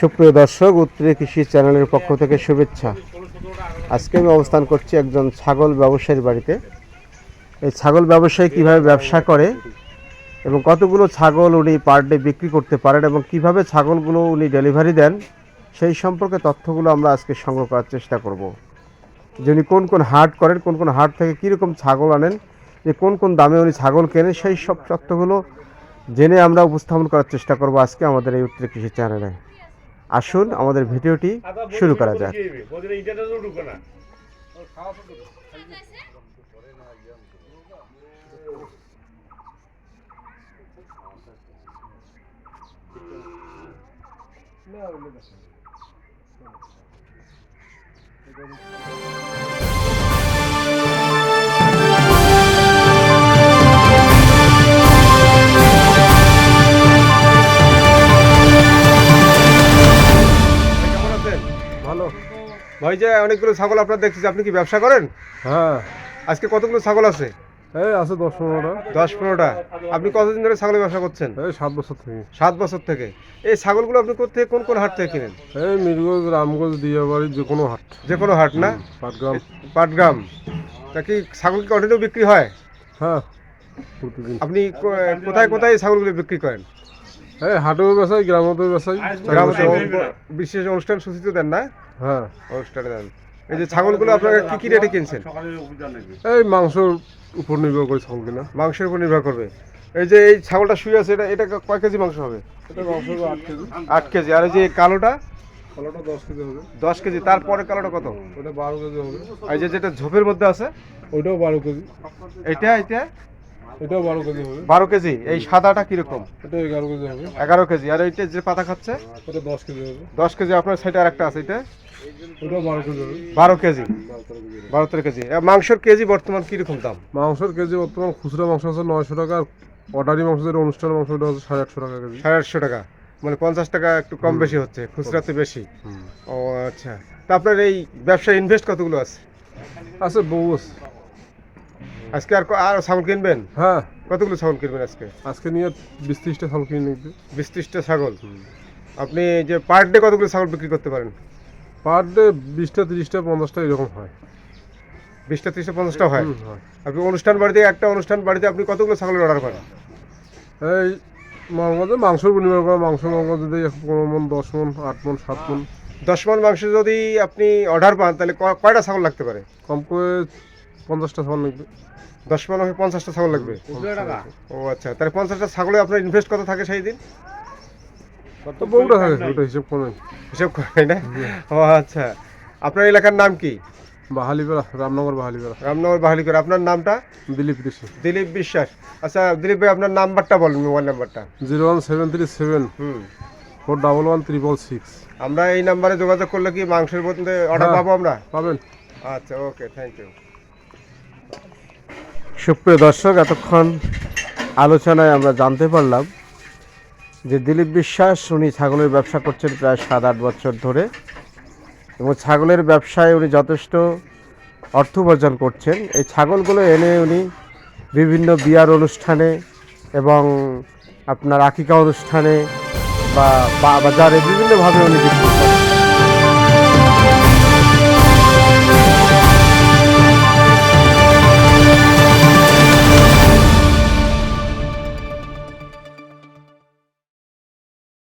সুপ্রিয় দর্শক, উত্তরে কৃষি চ্যানেলের পক্ষ থেকে শুভেচ্ছা। আজকে আমি অবস্থান করছি একজন ছাগল ব্যবসায়ীর বাড়িতে। এই ছাগল ব্যবসায়ী কীভাবে ব্যবসা করে এবং কতগুলো ছাগল উনি পার ডে বিক্রি করতে পারেন এবং কীভাবে ছাগলগুলো উনি ডেলিভারি দেন, সেই সম্পর্কে তথ্যগুলো আমরা আজকে সংগ্রহ করার চেষ্টা করব। যে উনি কোন কোন হাট করেন, কোন কোন হাট থেকে কীরকম ছাগল আনেন, যে কোন কোন দামে উনি ছাগল কেনেন, সেই সব তথ্যগুলো জেনে আমরা উপস্থাপন করার চেষ্টা করব আজকে আমাদের এই উত্তরে কৃষি চ্যানেলে। আসুন আমাদের ভিডিওটি শুরু করা যাক। কেমন ভাই যে অনেকগুলো ছাগল আপনার দেখতেছি আপনি কি ব্যবসা করেন? হ্যাঁ। আজকে কতগুলো ছাগল আছে? এই আছে দশ পনেরোটা। দশ পনেরোটা। আপনি কতদিন ধরে ছাগলের ব্যবসা করছেন? এই সাত বছর থেকে। সাত বছর থেকে। এই ছাগলগুলো আপনি কোথা থেকে কোন কোন হাট থেকে কিনেন? এই মিরগঞ্জ রামগঞ্জ দিয়াবাড়ি যে কোনো হাট। যে কোনো হাট না? পাটগ্রাম। পাটগ্রাম। তা কি ছাগল কি কন্টিনিউ বিক্রি হয়? হ্যাঁ প্রতিদিন। আপনি কোথায় কোথায় ছাগলগুলো বিক্রি করেন? এই হাটেও বেসাই গ্রামেও বেসাই গ্রামে বিশেষ অনুষ্ঠান সূচিত দেন না? হ্যাঁ। অনুষ্ঠানে দেন। এই যে ছাগলগুলো আপনারা কি কি রেটে কিনছেন? এই মাংসর উপর নির্ভর করে ছাগল কিনা। মাংসের উপর নির্ভর করবে। এই যে এই ছাগলটা শুয়ে আছে এটা এটা কয় কেজি মাংস হবে? এটা মাংস হবে আট কেজি। আর এই যে কালোটা? কলাটা দশ কেজি হবে। দশ কেজি। তারপরে কালোটা কত? ওটা বারো কেজি হবে। এই যে যেটা ঝোপের মধ্যে আছে? ওইটাও বারো কেজি। এটা এটা এটাও বারো কেজি হবে। বারো কেজি? এই সাদাটা কীরকম? এটা এগারো কেজি হবে। এগারো কেজি। আর এইটা যে পাতা খাচ্ছে? ওটা দশ কেজি হবে। দশ কেজি আপনার সাইডে আর একটা আছে এটা? বারো কেজি বারো তেরো কেজি। মাংসের কেজি বর্তমান কীরকম দাম? মাংসের কেজি বর্তমান খুচরা মাংস আছে নয়শো টাকা আর অর্ডারি মাংস যেটা অনুষ্ঠান মাংস ওটা হচ্ছে সাড়ে আটশো টাকা কেজি। সাড়ে আটশো টাকা। মানে পঞ্চাশ টাকা একটু কম বেশি হচ্ছে খুচরাতে বেশি। ও আচ্ছা। তা আপনার এই ব্যবসায় ইনভেস্ট কতগুলো আছে? আছে বউ আছে। আজকে আর আর ছাগল কিনবেন? হ্যাঁ। কতগুলো ছাগল কিনবেন আজকে? আজকে নিয়ে বিশ ত্রিশটা ছাগল কিনে নিতে বিশ ত্রিশটা ছাগল? আপনি যে পার ডে কতগুলো ছাগল বিক্রি করতে পারেন? পার ডে বিশটা তিরিশটা পঞ্চাশটা এরকম হয়। বিশটা ত্রিশটা পঞ্চাশটা হয়? আপনি অনুষ্ঠান বাড়িতে একটা অনুষ্ঠান বাড়িতে আপনি কতগুলো ছাগলের অর্ডার করেন? এই মাংস মাংসর উপর নির্ভর করে মাংস মাংস যদি পনেরো মন দশ মন আট মন সাত মন। দশ মন মাংস যদি আপনি অর্ডার পান তাহলে কয়টা ছাগল লাগতে পারে? কম করে পঞ্চাশটা ছাগল লাগবে। দশ মন হয়ে পঞ্চাশটা ছাগল লাগবে? ও আচ্ছা তাহলে পঞ্চাশটা ছাগলে আপনার ইনভেস্ট কত থাকে সেই দিন? তো বউটা থাকে ওটা হিসেব করে। হিসেব করে না? ও আচ্ছা। আপনার এলাকার নাম কি? বাহালিপাড়া রামনগর বাহালিপাড়া। রামনগর বাহালি করে আপনার নামটা? দিলীপ বিশ্বাস। দিলীপ বিশ্বাস। আচ্ছা দিলীপ ভাই আপনার নাম্বারটা বলেন মোবাইল নাম্বারটা। Zero one seven three seven hmm. Four double one triple six. আমরা এই নাম্বারে যোগাযোগ করলে কি মাংসের মধ্যে অর্ডার হ্যাঁ। পাবো আমরা? পাবেন। আচ্ছা ওকে থ্যাংক ইউ। সুপ্রিয় দর্শক, এতক্ষণ আলোচনায় আমরা জানতে পারলাম যে দিলীপ বিশ্বাস, উনি ছাগলের ব্যবসা করছেন প্রায় সাত আট বছর ধরে এবং ছাগলের ব্যবসায় উনি যথেষ্ট অর্থ উপার্জন করছেন। এই ছাগলগুলো এনে উনি বিভিন্ন বিয়ার অনুষ্ঠানে এবং আপনার আকিকা অনুষ্ঠানে বা বাজারে বিভিন্নভাবে উনি বিক্রি করেন।